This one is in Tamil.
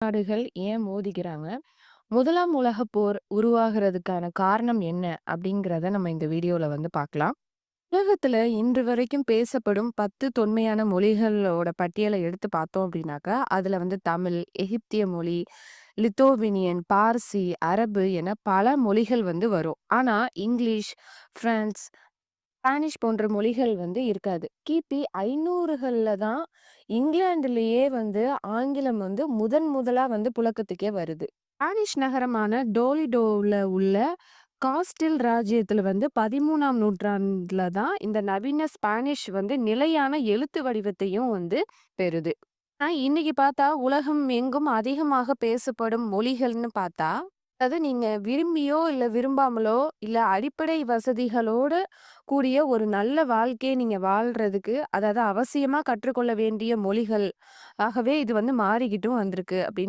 நாடுகள் ஏன் மோதிக்கிறாங்க? முதலாம் உலகப் போர் உருவாகுறதுக்கான காரணம் என்ன? அப்படிங்கிறத நம்ம இந்த வீடியோவில் வந்து பார்க்கலாம். உலகத்துல இன்று வரைக்கும் பேசப்படும் 10 தொன்மையான மொழிகளோட பட்டியலை எடுத்து பார்த்தோம் அப்படின்னாக்கா, அதுல வந்து தமிழ், எகிப்திய மொழி, லித்தோவினியன் பார்சி, அரபு என பல மொழிகள் வந்து வரும். ஆனா இங்கிலீஷ், பிரான்ஸ், ஸ்பானிஷ் போன்ற மொழிகள் வந்து இருக்காது. கிபி 500கள்ல தான் இங்கிலாந்துலேயே வந்து ஆங்கிலம் வந்து முதன் முதலாக வந்து புழக்கத்துக்கே வருது. ஸ்பானிஷ் நகரமான டோலிடோவில் உள்ள காஸ்டில் ராஜ்யத்தில் வந்து பதிமூணாம் நூற்றாண்டில் தான் இந்த நவீன ஸ்பானிஷ் வந்து நிலையான எழுத்து வடிவத்தையும் வந்து பெறுது. ஆனால் இன்னைக்கு பார்த்தா உலகம் எங்கும் அதிகமாக பேசப்படும் மொழிகள்னு பார்த்தா, அதாவது நீங்க விரும்பியோ, இல்ல விரும்பாமலோ, இல்ல அடிப்படை வசதிகளோட கூடிய ஒரு நல்ல வாழ்க்கையை நீங்க வாழ்றதுக்கு, அதாவது அவசியமா கற்றுக்கொள்ள வேண்டிய மொழிகள் ஆகவே இது வந்து மாறிக்கிட்டும் வந்திருக்கு அப்படின்னு